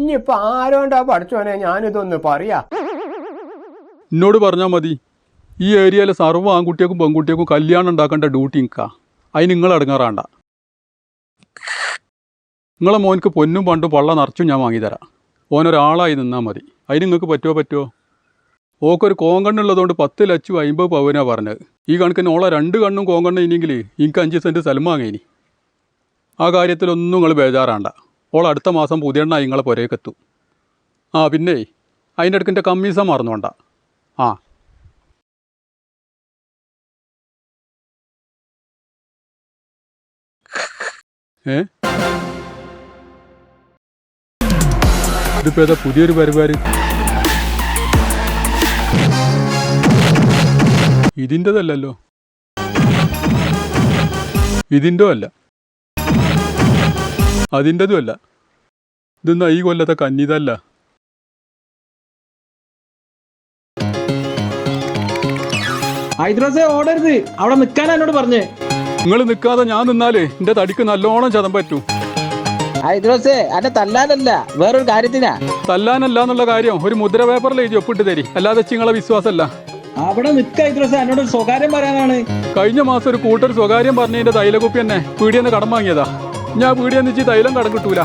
ഇനിയിപ്പൊ ആരോണ്ടാ പഠിച്ചോനെ ഞാനിതൊന്ന് പറയാ? എന്നോട് പറഞ്ഞാൽ മതി. ഈ ഏരിയയിലെ സർവ ആൺകുട്ടിയേക്കും പെൺകുട്ടിയേക്കും കല്യാണം ഉണ്ടാക്കേണ്ട ഡ്യൂട്ടി നിൽക്കുക അതിന് നിങ്ങൾ അടങ്ങാറാണ്ട നിങ്ങളെ മോനക്ക് പൊന്നും പണ്ടും പള്ള നിറച്ചും ഞാൻ വാങ്ങിത്തരാം. ഓനൊരാളായി നിന്നാൽ മതി. അതിന് നിങ്ങൾക്ക് പറ്റുമോ പറ്റുമോ ഓക്കൊരു കോങ്കണ്ണുള്ളതുകൊണ്ട് പത്ത് ലക്ഷം അമ്പത് പവനാണ് പറഞ്ഞത്. ഈ കണക്കിന് ഓളെ രണ്ട് കണ്ണും കോങ്കണ്ണ ഇനിയെങ്കിൽ എനിക്ക് അഞ്ച് സെന്റ് സ്ഥലം വാങ്ങിനി. ആ കാര്യത്തിലൊന്നും നിങ്ങൾ ബേജാറാണ്ട. ഓൾ അടുത്ത മാസം പുതിയെണ്ണ നിങ്ങളെ പുരേക്കെത്തും ആ പിന്നെ അതിന്റെ അടുക്ക് എന്റെ കമ്മീസ മറന്നുകൊണ്ട ആ. ഏ? ഇതിപ്പോ ഏതാ പുതിയൊരു പരിപാടി? ഇതിന്റെതല്ലല്ലോ ഇതിന്റെ അല്ല അതിന്റെതും അല്ല ഇതൊന്നും ഈ കൊല്ലത്തെ കന്നിതല്ല ഹൈദ്രോസെ ഓടരുത് അവിടെ നിൽക്കാൻ എന്നോട് പറഞ്ഞേ. നിങ്ങൾ നിൽക്കാതെ ഞാൻ നിന്നാലേ എന്റെ തടിക്ക് നല്ലോണം ചതം പറ്റൂ. ഹൈദ്രോസെ അന്നെ തല്ലാനല്ല വേറൊരു കാര്യത്തിനാ. തല്ലാനല്ല എന്നുള്ള കാര്യം ഒരു മുദ്ര പേപ്പറിൽ എഴുതി ഒപ്പിട്ട് തരി. അല്ലാതെ നിങ്ങളെ വിശ്വാസമല്ല. അവിടെ നിൽക്ക ഹൈദ്രോസെ എന്നോട് സ്വകാര്യം പറയാനാണ്. കഴിഞ്ഞ മാസം ഒരു കൂട്ടർ സ്വകാര്യം പറഞ്ഞതിന്റെ തൈലകുപ്പി എന്നെ പീടിയെന്ന് കടം വാങ്ങിയതാ. ഞാൻ വീടിയെന്ന് വെച്ച് തൈലം കടം കിട്ടൂല